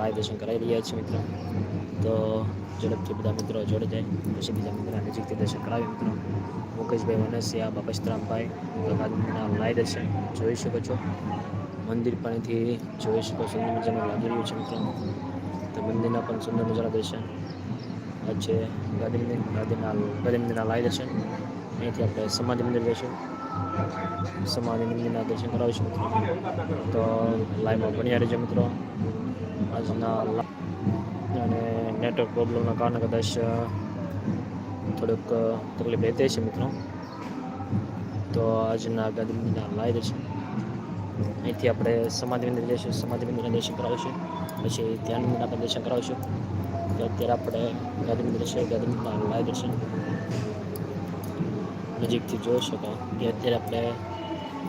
Live દર્શન કરાવી રહ્યા છીએ મિત્રો. તો ઝડપથી બધા મિત્રો જોડે જાય. પછી બીજા મિત્રો નજીકથી દર્શન કરાવી મિત્રો. મુકેશભાઈ વનસિયા બાપસ્તરામભાઈ ગંગાધરના લાઈવ દર્શન જોઈ શકો છો. મંદિર પાણીથી જોઈ શકો સુંદર મજાનું લાગી રહ્યું છે મિત્રો. તો મંદિરના પણ સુંદર મજાના દર્શન. છે ગાંધી મંદિર, ગાંધીના, ગાંધી મંદિરના લાઈવ દર્શન. અહીંથી આપણે સમાધિ મંદિર જઈશું. સમાધિ મંદિરના દર્શન કરાવીશું મિત્રો. તો લાઈવમાં બન્યા રહેજો મિત્રો. આજના અને નેટવર્ક પ્રોબ્લેમના કારણે કદાચ થોડુંક તકલીફ રહેતી છે મિત્રો. તો આજના ગાંધી મંદિરના લાઈવ છે. અહીંથી આપણે સમાધિ મંદિર જઈશું. સમાધિ મંદિરના દર્શન કરાવીશું. પછી ધ્યાન મંદિરના આપણે દર્શન કરાવીશું. તો અત્યારે આપણે ગાંધી મંદિર છે. ગાંધી મંદિરના લાઈવ દર્શન નજીકથી જોઈ શકાય કે અત્યારે આપણે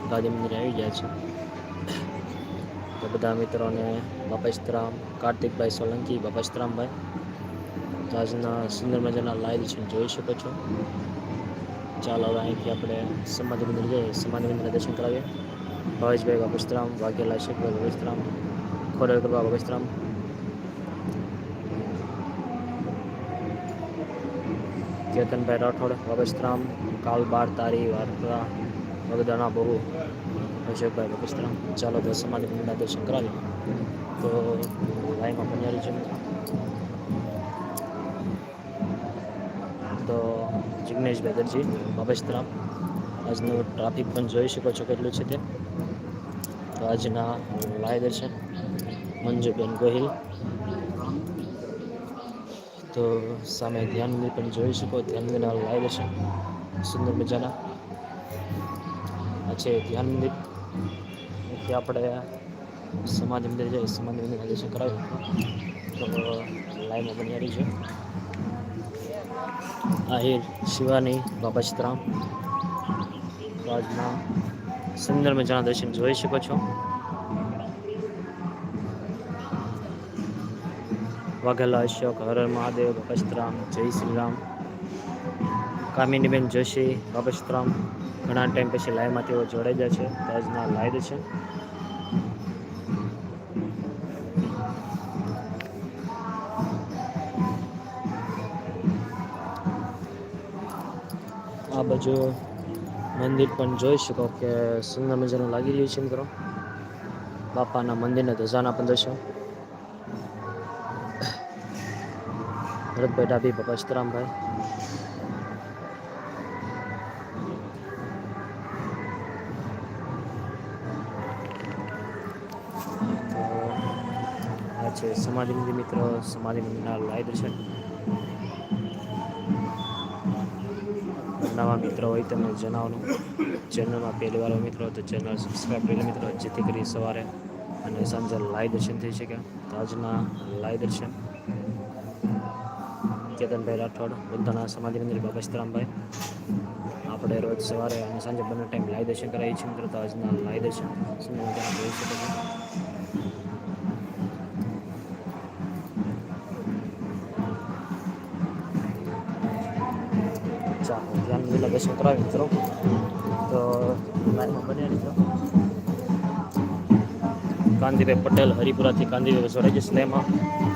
ગાંધી મંદિરે આવી ગયા છે તો બધા મિત્રોને બાપસ્તરામ કાર્તિકભાઈ સોલંકી બાપસ્તરામભાઈ તો આજના સુંદર મજાના લાઈવ દર્શન જોઈ શકો છો. ચાલો હવે અહીંથી આપણે સમાધિ મંદિર જઈએ. સમાધિ મંદિરના દર્શન કરાવીએ. ભાવેશભાઈ બાપસ્તરામ વાઘેલા, શેખભાઈ બાપસ્તરામ ખોડલકર બાબા બાપસ્તરામ કેતનભાઈ રાઠોડ બાપસ્તરામ કાલ બાર તારી વાર્તા. વગદાના બહુ અશોકભાઈ બાપસ્તરામ ચાલો તો સમાધિ મંદિરના દર્શન કરાવી તો લાઈમાં પંજારી છે તો જિગ્નેશભાઈ દરજી બાપસ્તરામ આજનું ટ્રાફિક પણ જોઈ શકો છો કેટલું છે તે. તો આજના લાય દર્શન મંજુબેન ગોહિલ. તો સામે ધ્યાન પણ જોઈ શકો, ધ્યાન લાય દર્શન સુંદર મજાના. છે ધ્યાન મંદિર. અહીંથી આપણે સમાધિ મંદિર જઈએ સમાધિ મંદિરના દર્શન કરાવ્યું તો લાઈવમાં બની રહી છે. આહિર શિવાની બાબા સીતારામ. તો આજના સુંદર મજાના દર્શન જોઈ શકો છો. વાઘેલા અશોક, હર હર મહાદેવ બાપસ્તરામ જય શ્રી રામ. કામિનીબેન જોશી બાપસ્તરામ ઘણા ટાઈમ પછી લાઈવમાં તેઓ જોડાઈ છે. તો આજના લાઈવ છે. આ બાજુ મંદિર પણ જોઈ શકો કે સુંદર મજાનું લાગી રહ્યું છે મિત્રો. બાપાના મંદિરના ધજાના પણ દર્શન ભરતભાઈ ડાબી બાપા સીતારામભાઈ છે. મંદિર મિત્રો મંદિરના લાઈવ દર્શન. નવા મિત્રો હોય તમને જણાવવાનું. ચેનલમાં પહેલી વાર મિત્રો, તો ચેનલ સબસ્ક્રાઈબ કરેલા મિત્રો. જેથી કરી સવારે અને સાંજે લાઈવ દર્શન થઈ શકે. તો આજના લાઈવ દર્શન. કેતનભાઈ રાઠોડ બુદ્ધના સમાધિ મંદિર, બાબા આપણે રોજ સવારે અને સાંજે બંને ટાઈમ લાઈ દર્શન કરાવીએ છીએ મિત્રો. તો આજના લાઈ દર્શન. જોઈ શકો છો દર્શન કરાવી મિત્રો. તો લાઈવમાં બન્યા મિત્રો કાંતિભાઈ પટેલ હરિપુરાથી કાંતિભાઈ જોડાઈ જશે લેમાં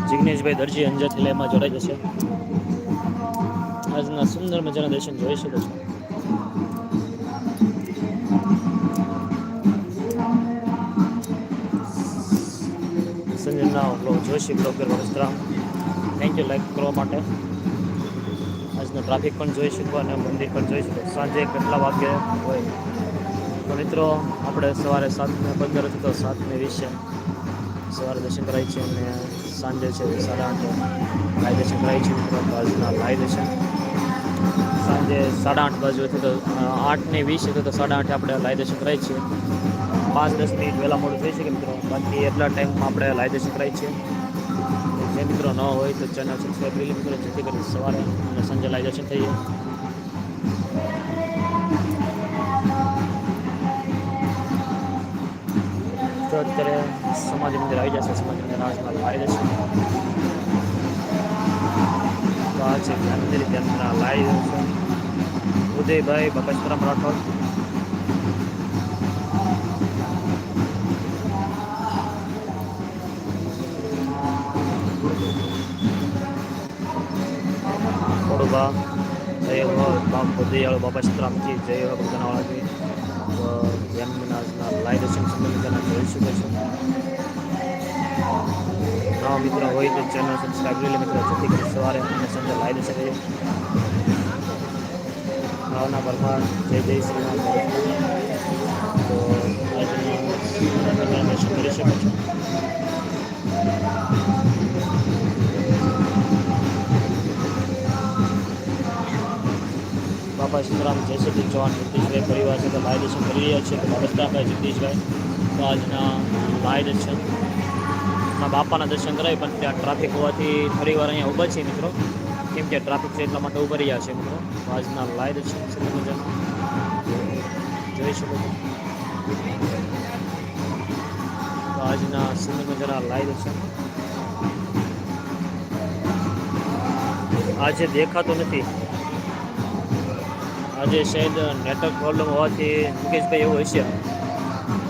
જિગ્નેશભાઈ દરજી અંજારથી લેમાં જોડાઈ જશે. આજના સુંદર મજાના દર્શન જોઈ શકો છો. સંજયના બ્લોગ બ્લોગર વસ્ત્રામ. થેન્ક યુ લાઈક કરવા માટે. આજનો ટ્રાફિક પણ જોઈ શકો અને મંદિર પણ જોઈ શકો. સાંજે કેટલા વાગે હોય? તો મિત્રો, આપણે સવારે સાતને પંદર હતી, તો સાતને વીસે. સવારે દર્શન કરાય છે અને સાંજે છે સાડા આઠે. લાઈ દર્શન કરાય છે મિત્રો બાજુના લાઈ દર્શન. સાંજે સાડા આઠ બાજુ હતી, તો આઠને વીસ હતી, તો સાડા આઠે આપણે લાઈ દર્શન કરાય છીએ પાંચ દસ મિનિટ વહેલા મોડું થઈ શકે મિત્રો. બાકી એટલા ટાઈમમાં આપણે લાઈ દર્શન કરાય છીએ જે મિત્રો ન હોય તો ચેનલ સબસ્ક્રાઈબ કરી મિત્રો, જેથી કરીને સવારે અને સાંજે લાઈ દર્શન થઈ તો અત્યારે સમાધિ મંદિર આવી જશે, સમાધિ મંદિર આજના લાઈ જશે. તો આ છે ધ્યાન મંદિર લાવી લાઈ દર્શન ઉદયભાઈ બાપેશ્વરમ રાઠોડ. હો બાપ દયાળુ બાપા સીતરામજી જય હો ભક્તનાવાળાજી તો એમના લાઈવ દર્શન સંબંધિતના જોઈ શકો છો. નવા મિત્રો હોય તો ચેનલ સબસ્ક્રાઈબ કરી લે મિત્રો. જેથી કરી સવારે અને સાંજે લાઈવ દર્શન કરીએ. ભાવના પરમાર, જય જય શ્રી રામ તો આજે દર્શન કરી શકો છો. બાપા સીતારામ જયશ્રી ચૌહાણ જગદીશભાઈ પરિવાર સાથે લાઈ દર્શન કરી રહ્યા છે. તો બાબસ્તાભાઈ જગદીશભાઈ, તો આજના લાઈ દર્શન. માં બાપાના દર્શન કરાવી પણ ત્યાં ટ્રાફિક હોવાથી થોડી વાર અહીંયા ઊભા છે મિત્રો. કેમ કે ટ્રાફિક છે એટલા માટે ઊભા રહ્યા છે મિત્રો. આજના લાઈ દર્શન છે મજાના જોઈ શકો છો. આજના સુંદર મજાના લાઈ દર્શન આજે દેખાતો નથી. આજે શાયદ નેટવર્ક પ્રોબ્લેમ હોવાથી મુકેશભાઈ એવું હશે.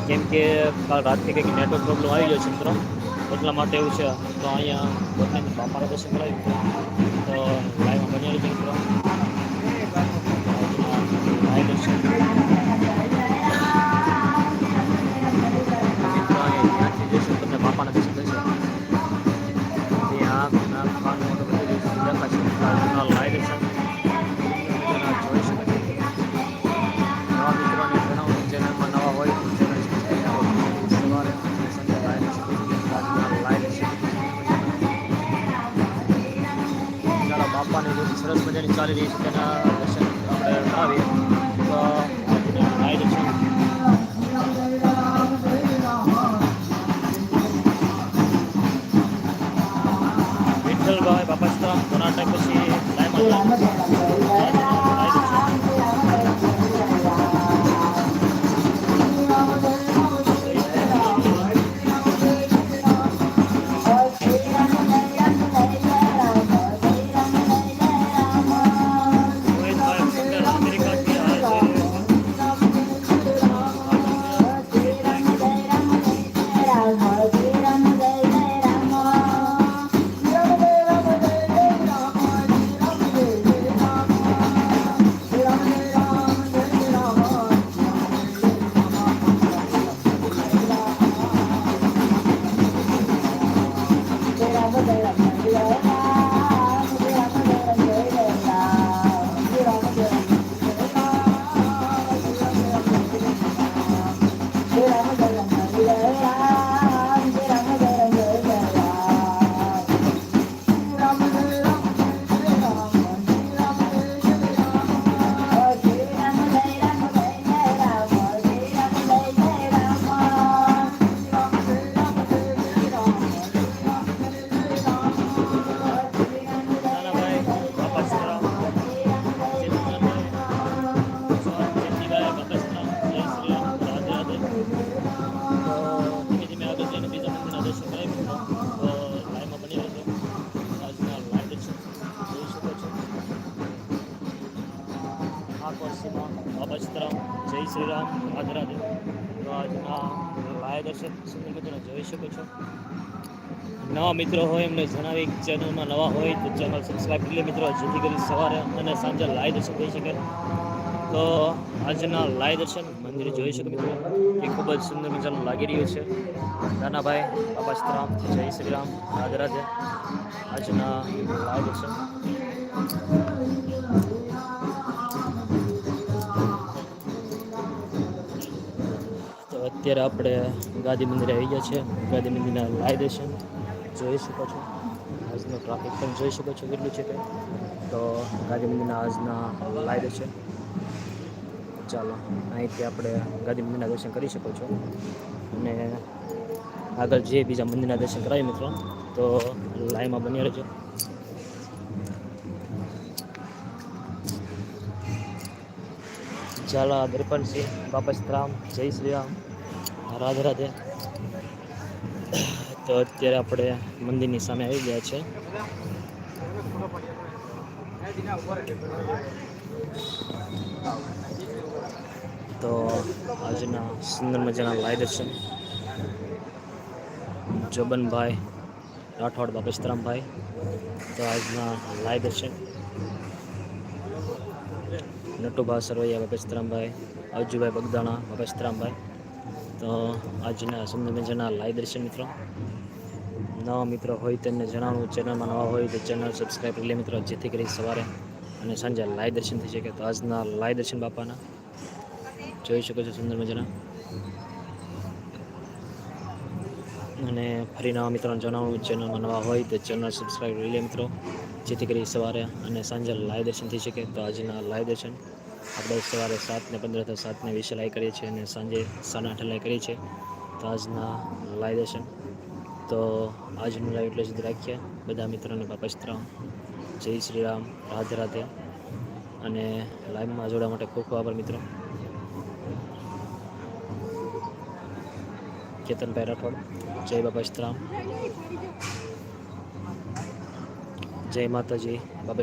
કેમ કે કાલ રાતથી કંઈક નેટવર્ક પ્રોબ્લેમ આવી ગયો છે મિત્રો. એટલા માટે એવું છે. તો અહીંયા પોતાની બાપાના દર્શન કરાવી તો લાઈવમાં બની મિત્રો. સરસ મજાની ચાલી રહી છે તેના દર્શન આપણે આવીએ તો લાઈવ દર્શન વિઠ્ઠલભાઈ બાપા સીતારામ કર્ણાટક પછી લાઈવમાં નાનાભાઈ શ્રી રામ રાધે રાધે તો આજના લાઈવ દર્શન સુંદર મજાના જોઈ શકો છો. નવા મિત્રો હોય એમને જણાવી ચેનલમાં નવા હોય તો ચેનલ સબસ્ક્રાઈબ કરી લે મિત્રો, જેથી કરી સવારે અને સાંજે લાઈવ દર્શન થઈ શકે. તો આજના લાઈવ દર્શન મંદિર જોઈ શકો મિત્રો. એ ખૂબ જ સુંદર મજાનું લાગી રહ્યું છે. નાનાભાઈ સીતારામ જય શ્રી રામ રાધે આજના લાઈવ દર્શન. અત્યારે આપણે ગાંધી મંદિરે આવી ગયા છે. ગાંધી મંદિરના લાઈવ દર્શન જોઈ શકો છો. આજનો ટ્રાફિક પણ જોઈ શકો છો કેટલું છે તે. તો ગાંધી મંદિરના આજના લાઈવ દર્શન. ચાલો, અહીંથી આપણે ગાંધી મંદિરના દર્શન કરી શકો છો. અને આગળ જે બીજા મંદિરના દર્શન કરાવીએ મિત્રો, તો લાઈમાં બની રહેજો. ચાલો દર્પણસિંહ રામ. જય શ્રી રામ. રાધે રાધે. તો અત્યારે આપણે મંદિરની સામે આવી ગયા છે. તો આજના સુંદર મજાના લાઈ દર્શન. જોબનભાઈ, રાઠોડ બાપા તો આજના લાઈ દર્શન. નટુભા સરવૈયા બાપા સીતરામભાઈ અજુભાઈ બગદાણા બાપા સીતરામભાઈ તો આજના સુંદર મજાના લાઈવ દર્શન મિત્રો. નવા મિત્રો હોય તેમને જણાવવું ચેનલમાં નવા હોય તો ચેનલ સબસ્ક્રાઈબ કરી લે મિત્રો, જેથી કરી સવારે અને સાંજે લાઈવ દર્શન થઈ શકે. તો આજના લાઈવ દર્શન બાપાના. જોઈ શકો છો સુંદર મજાના. અને ફરી નવા મિત્રોને જણાવવું ચેનલમાં નવા હોય તો ચેનલ સબસ્ક્રાઈબ કરી લે મિત્રો, જેથી કરી સવારે અને સાંજે લાઈવ દર્શન થઈ શકે. તો આજના લાઈવ દર્શન. આપણે સવારે સાતને પંદર અથવા સાતને વીસે લાઈ કરીએ છીએ અને સાંજે સાડા આઠે લાઈ કરીએ છીએ. તો આજના લાઈ દેશે તો આજનું લાઈવ એટલે સુધી રાખીએ. બધા મિત્રોને બાપા સીતરામ જય શ્રી રામ. રાધે રાધે. અને લાઈવમાં જોડવા માટે ખૂબ ખૂબ આભાર મિત્રો. કેતનભાઈ રાઠોડ. જય બાપા સીતરામ જય માતાજી. બાપા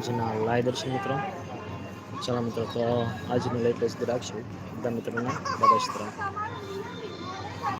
આજના લાઈવ દર્શન મિત્રો. ચાલો મિત્રો તો આજનું લાઈવ સુધી રાખશું બધા મિત્રોને બધા